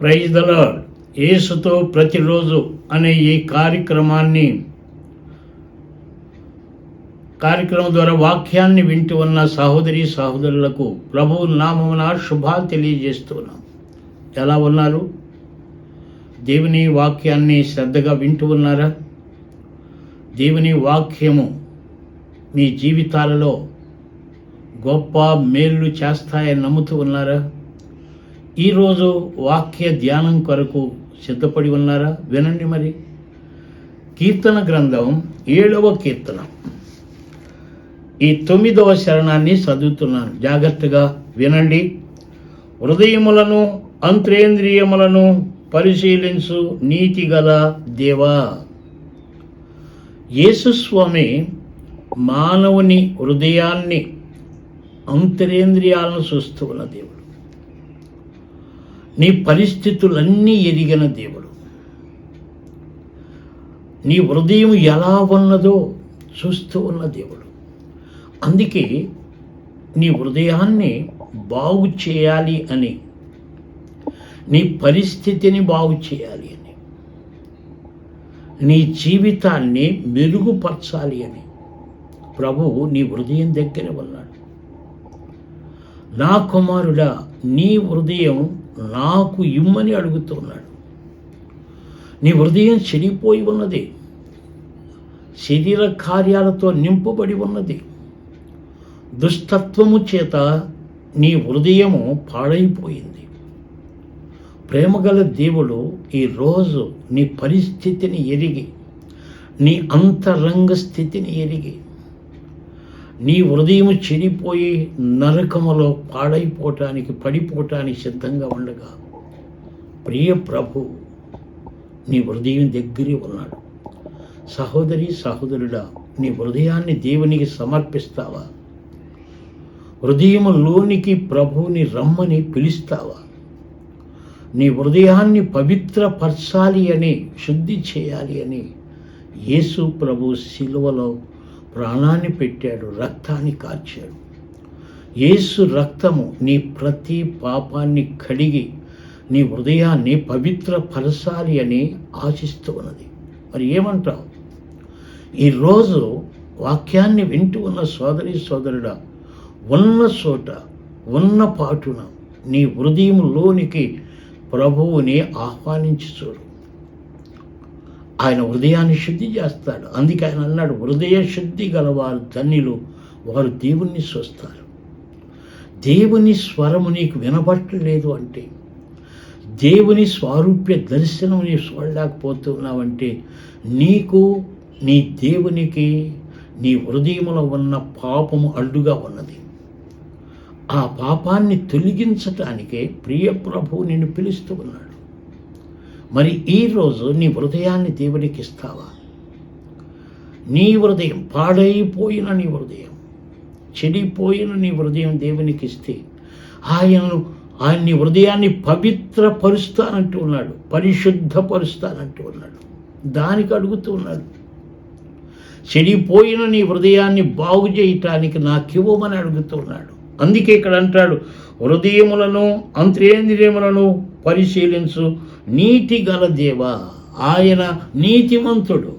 Praise the యేసుతో ప్రతిరోజు అనే ఈ కార్యక్రమాన్ని కార్యక్రమం ద్వారా వాక్యాన్ని వింటూ ఉన్న సహోదరి సహోదరులకు ప్రభువు నామమున శుభాలు తెలియజేస్తున్నాం. ఎలా ఉన్నారు? దేవుని వాక్యాన్ని శ్రద్ధగా వింటూ ఉన్నారా? దేవుని వాక్యము మీ జీవితాలలో గొప్ప మేలు చేస్తాయని నమ్ముతూ ఉన్నారా? ఈరోజు వాక్య ధ్యానం కొరకు సిద్ధపడి ఉన్నారా? వినండి మరి. కీర్తన గ్రంథం ఏడవ కీర్తన. ఈ తొమ్మిదవ శరణాన్ని చదువుతున్నాను. జాగ్రత్తగా వినండి. హృదయములను అంత్రేంద్రియములను పరిశీలించు నీతి గల దేవా. యేసుస్వామి మానవుని హృదయాన్ని అంతరేంద్రియాలను చూస్తూ ఉన్న దేవుడు. నీ పరిస్థితులన్నీ ఎరిగిన దేవుడు. నీ హృదయం ఎలా ఉన్నదో చూస్తూ ఉన్న దేవుడు. అందుకే నీ హృదయాన్ని బాగు చేయాలి అని నీ పరిస్థితిని బాగు చేయాలి అని నీ జీవితాన్ని మెరుగుపరచాలి అని ప్రభువు నీ హృదయం దగ్గర ఉన్నాడు. నా కుమారుడా నీ హృదయం నాకు ఇమ్మని అడుగుతున్నాడు. నీ హృదయం చెడిపోయి ఉన్నది. శరీర కార్యాలతో నింపబడి ఉన్నది. దుష్టత్వము చేత నీ హృదయము పాడైపోయింది. ప్రేమగల దేవుడు ఈరోజు నీ పరిస్థితిని ఎరిగి నీ అంతరంగ స్థితిని ఎరిగి నీ హృదయం చెడిపోయి నరకములో పాడైపోవటానికి పడిపోవటానికి సిద్ధంగా ఉండగా ప్రియ ప్రభు నీ హృదయం దగ్గరే ఉన్నాడు. సహోదరి సహోదరుడా నీ హృదయాన్ని దేవునికి సమర్పిస్తావా? హృదయములోనికి ప్రభువుని రమ్మని పిలుస్తావా? నీ హృదయాన్ని పవిత్రపరచాలి అని శుద్ధి చేయాలి అని యేసు ప్రభు శిలువలో ప్రాణాన్ని పెట్టాడు రక్తాన్ని కార్చాడు యేసు రక్తము నీ ప్రతి పాపాన్ని కడిగి నీ హృదయాన్ని పవిత్ర పరచాలి అని ఆశిస్తూ ఉన్నది. మరి ఏమంటావు? ఈరోజు వాక్యాన్ని వింటూ ఉన్న సోదరి సోదరుడా ఉన్న చోట ఉన్న పాటున నీ హృదయంలోనికి ప్రభువుని ఆహ్వానించి చూడు. ఆయన హృదయాన్ని శుద్ధి చేస్తాడు. అందుకే ఆయన అన్నాడు హృదయ శుద్ధి గలవారు తన్నిలు వారు దేవుణ్ణి స్వస్తారు దేవుని స్వరము నీకు వినబట్టలేదు అంటే దేవుని స్వారూప్య దర్శనం నీ చూడలేకపోతున్నావంటే నీకు నీ దేవునికి నీ హృదయంలో ఉన్న పాపము అడ్డుగా ఉన్నది. ఆ పాపాన్ని తొలగించటానికే ప్రియ ప్రభువు నిన్ను పిలుస్తూ ఉన్నాడు. మరి ఈరోజు నీ హృదయాన్ని దేవునికి ఇస్తావా? నీ హృదయం పాడైపోయిన నీ హృదయం చెడిపోయిన నీ హృదయం దేవునికి ఇస్తే ఆయనను ఆయన నీ హృదయాన్ని పవిత్రపరుస్తానంటూ ఉన్నాడు పరిశుద్ధపరుస్తానంటూ ఉన్నాడు దానికి అడుగుతూ ఉన్నాడు. చెడిపోయిన నీ హృదయాన్ని బాగు చేయటానికి నాకివ్వమని అడుగుతున్నాడు అందుకే ఇక్కడ అంటాడు హృదయములను అంత్రేంద్రియములను పరిశీలించు. నీతి గల దేవ ఆయన నీతిమంతుడు.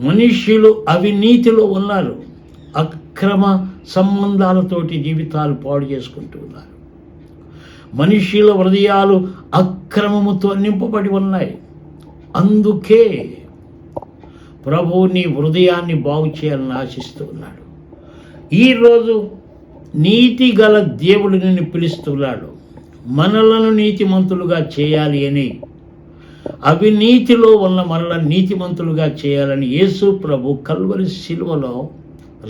మనుష్యులు అవినీతిలో ఉన్నారు. అక్రమ సంబంధాలతోటి జీవితాలు పాడు చేసుకుంటూ ఉన్నారు. మనుష్యుల హృదయాలు అక్రమముతో నింపబడి ఉన్నాయి. అందుకే ప్రభువు నీ హృదయాన్ని బాగు చేయాలని ఆశిస్తూ ఉన్నాడు. ఈరోజు నీతి గల దేవుడు నిన్ను పిలుస్తున్నాడు. మనలను నీతిమంతులుగా చేయాలి అని. అవినీతిలో ఉన్న మనలను నీతిమంతులుగా చేయాలని యేసు ప్రభు కల్వరి శిలువలో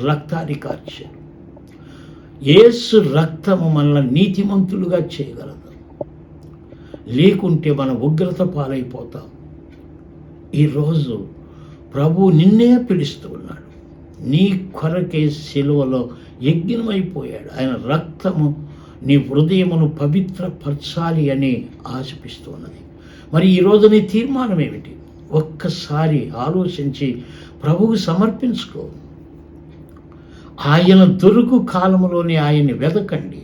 రక్తాన్ని కార్చారు యేసు రక్తము మనల్ని నీతిమంతులుగా చేయగలదు. లేకుంటే మన ఉగ్రత పాలైపోతాం. ఈరోజు ప్రభు నిన్నే పిలుస్తూ ఉన్నాడు నీ కొరకే సిలువలో యజ్ఞమైపోయాడు. ఆయన రక్తము నీ హృదయమును పవిత్రపరచాలి అని ఆశపిస్తున్నది. మరి ఈరోజు నీ తీర్మానం ఏమిటి? ఒక్కసారి ఆలోచించి ప్రభువు సమర్పించుకో. ఆయన దొరుకు కాలంలోనే ఆయన్ని వెదకండి.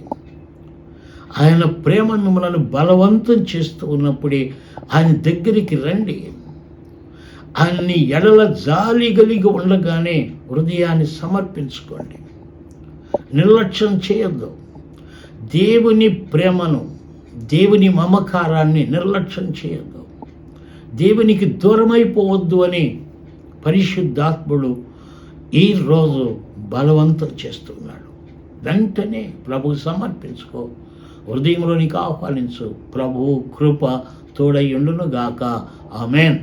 ఆయన ప్రేమ మిమ్మల్ని బలవంతం చేస్తూ ఉన్నప్పుడే ఆయన దగ్గరికి రండి. ఆయన్ని ఎడల జాలి కలిగి ఉండగానే హృదయాన్ని సమర్పించుకోండి. నిర్లక్ష్యం చేయొద్దు. దేవుని ప్రేమను దేవుని మమకారాన్ని నిర్లక్ష్యం చేయొద్దు. దేవునికి దూరమైపోవద్దు అని పరిశుద్ధాత్ముడు ఈరోజు బలవంతం చేస్తున్నాడు. వెంటనే ప్రభు సమర్పించుకో. హృదయంలోనికి ఆహ్వానించు. ప్రభు కృప తోడయ్యుండును గాక ఆమెన్.